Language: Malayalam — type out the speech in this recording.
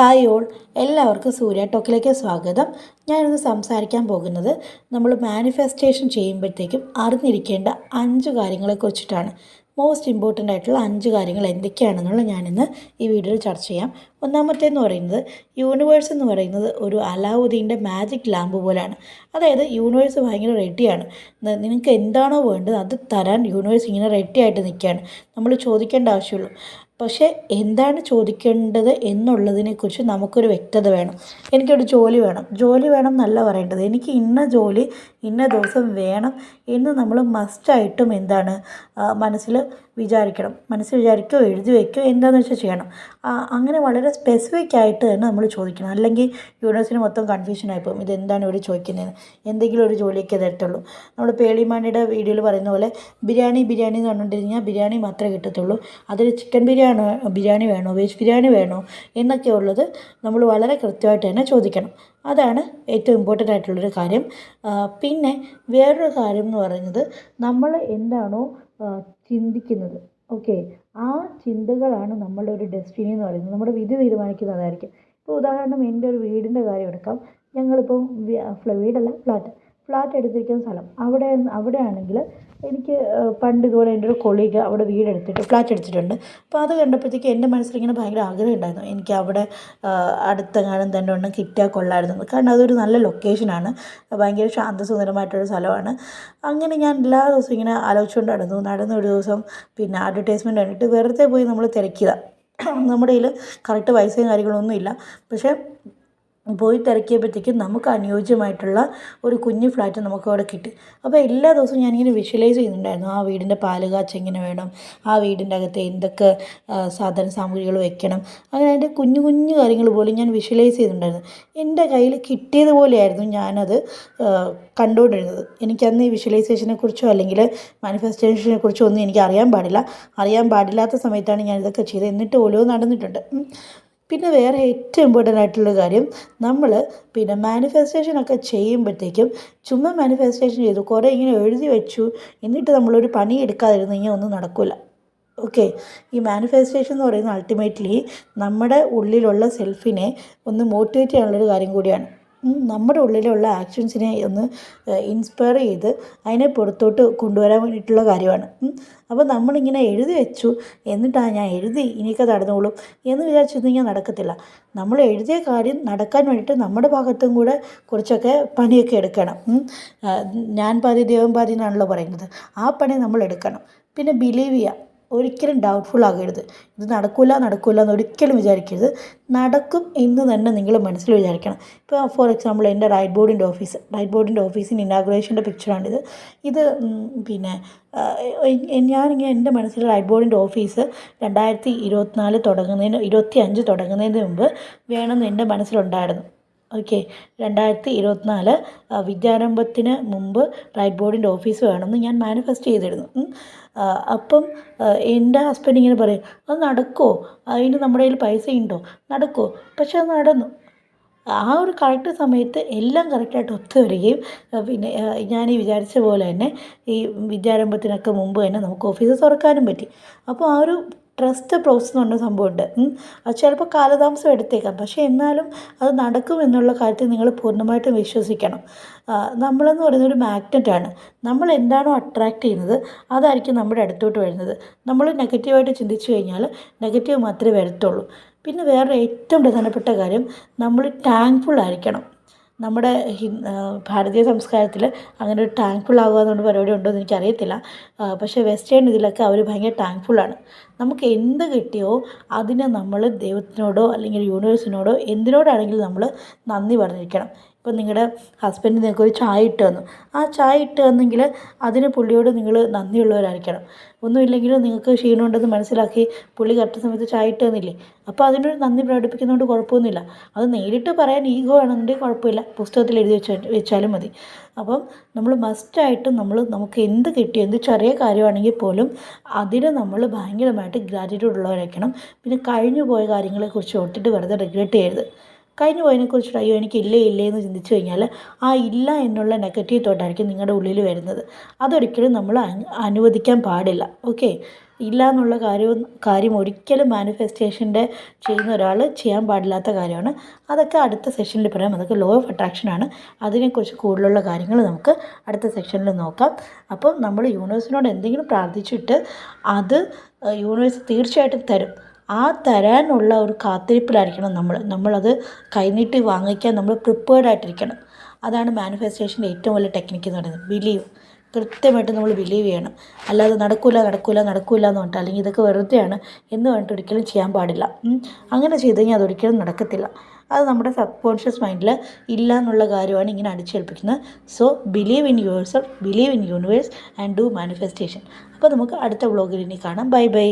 Hi all. എല്ലാവർക്കും സൂര്യ ടോക്കിലേക്ക് സ്വാഗതം. ഞാനിന്ന് സംസാരിക്കാൻ പോകുന്നത് നമ്മൾ മാനിഫെസ്റ്റേഷൻ ചെയ്യുമ്പോഴത്തേക്കും അറിഞ്ഞിരിക്കേണ്ട അഞ്ച് കാര്യങ്ങളെക്കുറിച്ചിട്ടാണ് മോസ്റ്റ് ഇമ്പോർട്ടന്റ് ആയിട്ടുള്ള അഞ്ച് കാര്യങ്ങൾ എന്തൊക്കെയാണെന്നുള്ള ഞാനിന്ന് ഈ വീഡിയോയിൽ ചർച്ച ചെയ്യാം. ഒന്നാമത്തേന്ന് പറയുന്നത് യൂണിവേഴ്സ് എന്ന് പറയുന്നത് ഒരു അലാവുദ്ദീന്റെ മാജിക് ലാമ്പ് പോലെയാണ് അതായത് യൂണിവേഴ്സ് ഭയങ്കര റെഡിയാണ് നിങ്ങൾക്ക് എന്താണോ വേണ്ടത് അത് തരാൻ യൂണിവേഴ്സ് ഇങ്ങനെ റെഡി ആയിട്ട് നിൽക്കുകയാണ്. നമ്മൾ ചോദിക്കേണ്ട ആവശ്യമുള്ളൂ. പക്ഷേ എന്താണ് ചോദിക്കേണ്ടത് എന്നുള്ളതിനെക്കുറിച്ച് നമുക്കൊരു വ്യക്തത വേണം. എനിക്കൊരു ജോലി വേണം. ജോലി വേണം എന്നല്ല പറയേണ്ടത്. എനിക്ക് ഇന്ന ജോലി ഇന്ന ദിവസം വേണം എന്ന് നമ്മൾ മസ്റ്റായിട്ടും എന്താണ് മനസ്സിൽ വിചാരിക്കണം. മനസ്സിൽ വിചാരിക്കുകയോ എഴുതി വയ്ക്കുകയോ എന്താണെന്ന് വെച്ചാൽ ചെയ്യണം. അങ്ങനെ വളരെ സ്പെസിഫിക് ആയിട്ട് തന്നെ നമ്മൾ ചോദിക്കണം. അല്ലെങ്കിൽ യൂണിവേഴ്സിന് മൊത്തം കൺഫ്യൂഷൻ ആയിപ്പോൾ ഇത് എന്താണ് ഇവിടെ ചോദിക്കുന്നത് എന്തെങ്കിലും ഒരു ജോലിയൊക്കെ തരത്തുള്ളൂ. നമ്മൾ പേളിമാണിയുടെ വീഡിയോയിൽ പറയുന്ന പോലെ ബിരിയാണി ബിരിയാണി എന്ന് പറഞ്ഞുകൊണ്ടിരുന്നാൽ ബിരിയാണി മാത്രമേ കിട്ടത്തുള്ളൂ. അതിൽ ചിക്കൻ ബിരിയാണി ബിരിയാണി വേണോ വെജ് ബിരിയാണി വേണോ എന്നൊക്കെ ഉള്ളത് നമ്മൾ വളരെ കൃത്യമായിട്ട് തന്നെ ചോദിക്കണം. അതാണ് ഏറ്റവും ഇമ്പോർട്ടന്റ് ആയിട്ടുള്ളൊരു കാര്യം. പിന്നെ വേറൊരു കാര്യം എന്ന് പറയുന്നത് നമ്മൾ എന്താണോ ചിന്തിക്കുന്നത്. ഓക്കെ ആ ചിന്തകളാണ് നമ്മളുടെ ഒരു ഡെസ്റ്റിനി എന്ന് പറയുന്നത്. നമ്മുടെ വിധി തീരുമാനിക്കുന്നതായിരിക്കും ഇപ്പോൾ ഉദാഹരണം എന്റെ ഒരു വീടിന്റെ കാര്യം എടുക്കാം. ഞങ്ങളിപ്പോൾ വീടല്ല ഫ്ലാറ്റ് ഫ്ലാറ്റ് എടുത്തിരിക്കുന്ന സ്ഥലം. അവിടെ അവിടെ ആണെങ്കിൽ എനിക്ക് പണ്ട് ഇതുപോലെ എന്റെ ഒരു കൊളീഗ് അവിടെ വീടെടുത്തിട്ട് ഫ്ലാറ്റ് എടുത്തിട്ടുണ്ട്. അപ്പോൾ അത് കണ്ടപ്പോഴത്തേക്ക് എന്റെ മനസ്സിൽ ഇങ്ങനെ ഭയങ്കര ആഗ്രഹം ഉണ്ടായിരുന്നു. എനിക്ക് അവിടെ അടുത്ത കാലം തന്നെ ഒന്ന് കിട്ടിയാൽ കൊള്ളായിരുന്നു കാരണം അതൊരു നല്ല ലൊക്കേഷനാണ് ഭയങ്കര ശാന്തസുന്ദരമായിട്ടൊരു സ്ഥലമാണ്. അങ്ങനെ ഞാൻ എല്ലാ ദിവസവും ഇങ്ങനെ ആലോചിച്ചുകൊണ്ട് നടന്നു. നടന്ന ഒരു ദിവസം പിന്നെ അഡ്വർടൈസ്മെന്റ് കണ്ടിട്ട് വെറുതെ പോയി നമ്മൾ തിരക്കിയതാണ് നമ്മുടെ കയ്യിൽ കറക്റ്റ് പൈസയും കാര്യങ്ങളൊന്നും ഇല്ല പക്ഷേ പോയി തിരക്കിയപ്പോഴത്തേക്കും നമുക്ക് അനുയോജ്യമായിട്ടുള്ള ഒരു കുഞ്ഞു ഫ്ലാറ്റ് നമുക്ക് അവിടെ കിട്ടി. അപ്പോൾ എല്ലാ ദിവസവും ഞാനിങ്ങനെ വിഷ്വലൈസ് ചെയ്യുന്നുണ്ടായിരുന്നു. ആ വീടിന്റെ പാലുകാച്ച് എങ്ങനെ വേണം? ആ വീടിന്റെ അകത്ത് എന്തൊക്കെ സാധന സാമഗ്രികൾ വെക്കണം? അങ്ങനെ അതിന്റെ കുഞ്ഞു കുഞ്ഞു കാര്യങ്ങൾ പോലും ഞാൻ വിഷ്വലൈസ് ചെയ്തിട്ടുണ്ടായിരുന്നു. എന്റെ കയ്യിൽ കിട്ടിയതുപോലെയായിരുന്നു ഞാനത് കണ്ടുകൊണ്ടിരുന്നത്. എനിക്കന്ന് ഈ വിഷ്വലൈസേഷനെ കുറിച്ചോ അല്ലെങ്കിൽ മാനിഫെസ്റ്റേഷനെ കുറിച്ചോ ഒന്നും എനിക്ക് അറിയാൻ പാടില്ല. അറിയാൻ പാടില്ലാത്ത സമയത്താണ് ഞാൻ ഇതൊക്കെ ചെയ്തത്. എന്നിട്ട് ഓരോ നടന്നിട്ടുണ്ട്. പിന്നെ വേറെ ഏറ്റവും ഇമ്പോർട്ടന്റ് ആയിട്ടുള്ള കാര്യം നമ്മൾ പിന്നെ മാനിഫെസ്റ്റേഷനൊക്കെ ചെയ്യുമ്പോഴത്തേക്കും ചുമ്മാ മാനിഫെസ്റ്റേഷൻ ചെയ്തു കുറേ ഇങ്ങനെ എഴുതി വെച്ചു എന്നിട്ട് നമ്മളൊരു പണി എടുക്കാതിരുന്നു കഴിഞ്ഞാൽ ഒന്നും നടക്കില്ല ഓക്കെ ഈ മാനിഫെസ്റ്റേഷൻ എന്ന് പറയുന്നത് അൾട്ടിമേറ്റ്ലി നമ്മുടെ ഉള്ളിലുള്ള സെൽഫിനെ ഒന്ന് മോട്ടിവേറ്റ് ചെയ്യാനുള്ളൊരു കാര്യം കൂടിയാണ്. നമ്മുടെ ഉള്ളിലുള്ള ആക്ഷൻസിനെ ഒന്ന് ഇൻസ്പയർ ചെയ്ത് അതിനെ പുറത്തോട്ട് കൊണ്ടുവരാൻ വേണ്ടിയിട്ടുള്ള കാര്യമാണ്. അപ്പോൾ നമ്മളിങ്ങനെ എഴുതി വെച്ചു. എന്നിട്ടാണ് ഞാൻ എഴുതി ഇനിയൊക്കെ നടന്നോളും എന്ന് വിചാരിച്ചിരുന്നെങ്കിൽ നടക്കത്തില്ല. നമ്മൾ എഴുതിയ കാര്യം നടക്കാൻ വേണ്ടിയിട്ട് നമ്മുടെ ഭാഗത്തും കൂടെ കുറച്ചൊക്കെ പണിയൊക്കെ എടുക്കണം. ഞാൻ പാതി ദൈവം പാതി എന്നാണല്ലോ പറയുന്നത്. ആ പണി നമ്മൾ എടുക്കണം. പിന്നെ ബിലീവ് ചെയ്യുക ഒരിക്കലും ഡൗട്ട്ഫുൾ ആകരുത്. ഇത് നടക്കില്ല നടക്കില്ല എന്ന് ഒരിക്കലും വിചാരിക്കരുത്. നടക്കും എന്ന് തന്നെ നിങ്ങൾ മനസ്സിൽ വിചാരിക്കണം. ഇപ്പോൾ ഫോർ എക്സാമ്പിൾ എന്റെ റൈറ്റ് ബോർഡിന്റെ ഓഫീസ് റൈറ്റ് ബോർഡിന്റെ ഓഫീസിന്റെ ഇനാഗുറേഷന്റെ പിക്ചറാണിത് ഇത് പിന്നെ ഞാനിങ്ങനെ എന്റെ മനസ്സിൽ റൈറ്റ് ബോർഡിന്റെ ഓഫീസ് രണ്ടായിരത്തി ഇരുപത്തിനാല് തുടങ്ങുന്നതിന് ഇരുപത്തി അഞ്ച് തുടങ്ങുന്നതിന് മുമ്പ് വേണമെന്ന് എന്റെ മനസ്സിലുണ്ടായിരുന്നു. ഓക്കെ രണ്ടായിരത്തി ഇരുപത്തിനാല് വിദ്യാരംഭത്തിന് മുമ്പ് റൈറ്റ് ബോർഡിന്റെ ഓഫീസ് വേണമെന്ന് ഞാൻ മാനിഫെസ്റ്റ് ചെയ്തിരുന്നു. അപ്പം എന്റെ ഹസ്ബൻഡ് ഇങ്ങനെ പറയും അത് നടക്കുമോ അതിന് നമ്മുടെ കയ്യിൽ പൈസ ഉണ്ടോ നടക്കുമോ പക്ഷെ അത് നടന്നു. ആ ഒരു കറക്റ്റ് സമയത്ത് എല്ലാം കറക്റ്റായിട്ട് ഒത്തു വരികയും പിന്നെ ഞാൻ ഈ വിചാരിച്ച പോലെ തന്നെ ഈ വിദ്യാരംഭത്തിനൊക്കെ മുമ്പ് തന്നെ നമുക്ക് ഓഫീസ് തുറക്കാനും പറ്റി. അപ്പോൾ ആ ഒരു ട്രസ്റ്റ് പ്രോസസ് എന്ന് പറഞ്ഞ സംഭവമുണ്ട്. അത് ചിലപ്പോൾ കാലതാമസം എടുത്തേക്കാം. പക്ഷേ എന്നാലും അത് നടക്കും എന്നുള്ള കാര്യത്തിൽ നിങ്ങൾ പൂർണമായിട്ടും വിശ്വസിക്കണം. നമ്മളെന്ന് പറയുന്ന ഒരു മാഗ്നറ്റാണ് നമ്മൾ എന്താണോ അട്രാക്റ്റ് ചെയ്യുന്നത് അതായിരിക്കും നമ്മുടെ അടുത്തോട്ട് വരുന്നത്. നമ്മൾ നെഗറ്റീവായിട്ട് ചിന്തിച്ചു കഴിഞ്ഞാൽ നെഗറ്റീവ് മാത്രമേ വരത്തുള്ളൂ. പിന്നെ വേറെ ഏറ്റവും പ്രധാനപ്പെട്ട കാര്യം നമ്മൾ ടാങ്ക്ഫുൾ ആയിരിക്കണം. നമ്മുടെ ഭാരതീയ സംസ്കാരത്തിൽ അങ്ങനെ ഒരു ടാങ്ക്ഫുൾ ആകുക എന്നുള്ള പരിപാടി ഉണ്ടോ എന്ന് എനിക്കറിയത്തില്ല. പക്ഷേ വെസ്റ്റേൺ ഇതിലൊക്കെ അവർ ഭയങ്കര ടാങ്ക്ഫുള്ളാണ് നമുക്ക് എന്ത് കിട്ടിയോ അതിനെ നമ്മൾ ദൈവത്തിനോടോ അല്ലെങ്കിൽ യൂണിവേഴ്സിനോടോ എന്തിനോടാണെങ്കിലും നമ്മൾ നന്ദി പറഞ്ഞിരിക്കണം. ഇപ്പം നിങ്ങളുടെ ഹസ്ബൻഡ് നിങ്ങൾക്ക് ഒരു ചായ ഇട്ട് തന്നു. ആ ചായ ഇട്ട് തന്നെങ്കിൽ അതിന് പുള്ളിയോട് നിങ്ങൾ നന്ദിയുള്ളവരായിരിക്കണം. ഒന്നുമില്ലെങ്കിൽ നിങ്ങൾക്ക് ക്ഷീണമുണ്ടെന്ന് മനസ്സിലാക്കി പുള്ളി കറക്റ്റ് സമയത്ത് ചായ ഇട്ട് തന്നില്ലേ? അപ്പോൾ അതിനൊരു നന്ദി പ്രകടിപ്പിക്കുന്നതുകൊണ്ട് കുഴപ്പമൊന്നുമില്ല. അത് നേരിട്ട് പറയാൻ ഈഗോ ആണെന്നുണ്ടെങ്കിൽ കുഴപ്പമില്ല. പുസ്തകത്തിൽ എഴുതി വെച്ച വെച്ചാലും മതി. അപ്പം നമ്മൾ മസ്റ്റായിട്ടും നമ്മൾ നമുക്ക് എന്ത് കിട്ടിയോ എന്ത് ചെറിയ കാര്യമാണെങ്കിൽ പോലും അതിന് നമ്മൾ ഭയങ്കരമായിട്ട് ഗ്രാറ്റിറ്റ്യൂഡ് ഉള്ളവരായിരിക്കണം. പിന്നെ കഴിഞ്ഞു പോയ കാര്യങ്ങളെക്കുറിച്ച് ഓർത്തിട്ട് വെറുതെ റിഗ്രറ്റ് ചെയ്യരുത്. കഴിഞ്ഞു പോയതിനെക്കുറിച്ചിട്ട് അയ്യോ എനിക്ക് ഇല്ലേ ഇല്ലേ എന്ന് ചിന്തിച്ചു കഴിഞ്ഞാൽ ആ ഇല്ല എന്നുള്ള നെഗറ്റീവ് തോട്ടായിരിക്കും നിങ്ങളുടെ ഉള്ളിൽ വരുന്നത്. അതൊരിക്കലും നമ്മൾ അനു- അനുവദിക്കാൻ പാടില്ല. ഓക്കെ ഇല്ല എന്നുള്ള കാര്യവും കാര്യം ഒരിക്കലും മാനിഫെസ്റ്റേഷന്റെ ചെയ്യുന്ന ഒരാൾ ചെയ്യാൻ പാടില്ലാത്ത കാര്യമാണ്. അതൊക്കെ അടുത്ത സെഷനിൽ പറയാം. അതൊക്കെ ലോ ഓഫ് അട്രാക്ഷനാണ് അതിനെക്കുറിച്ച് കൂടുതലുള്ള കാര്യങ്ങൾ നമുക്ക് അടുത്ത സെക്ഷനിൽ നോക്കാം. അപ്പം നമ്മൾ യൂണിവേഴ്സിനോട് എന്തെങ്കിലും പ്രാർത്ഥിച്ചിട്ട് അത് യൂണിവേഴ്സ് തീർച്ചയായിട്ടും തരും. ആ തരാനുള്ള ഒരു കാത്തിരിപ്പിലായിരിക്കണം നമ്മൾ. നമ്മളത് കൈനീട്ടി വാങ്ങിക്കാൻ നമ്മൾ പ്രിപ്പേർഡ് ആയിട്ടിരിക്കണം. അതാണ് മാനിഫെസ്റ്റേഷന്റെ ഏറ്റവും വലിയ ടെക്നിക്ക് എന്ന് പറയുന്നത്. ബിലീവ് കൃത്യമായിട്ട് നമ്മൾ ബിലീവ് ചെയ്യണം. അല്ലാതെ നടക്കൂല നടക്കൂല നടക്കൂല എന്ന് പറഞ്ഞിട്ട് അല്ലെങ്കിൽ ഇതൊക്കെ വെറുതെയാണ് എന്ന് പറഞ്ഞിട്ട് ഒരിക്കലും ചെയ്യാൻ പാടില്ല. അങ്ങനെ ചെയ്ത് കഴിഞ്ഞാൽ അതൊരിക്കലും നടക്കത്തില്ല. അത് നമ്മുടെ സബ് കോൺഷ്യസ് മൈൻഡിൽ ഇല്ല എന്നുള്ള കാര്യമാണ് ഇങ്ങനെ അടിച്ചേൽപ്പിക്കുന്നത്. So believe in yours believe in universe and do manifestation അപ്പോൾ നമുക്ക് അടുത്ത വ്ളോഗിൽ ഇനി കാണാം. Bye bye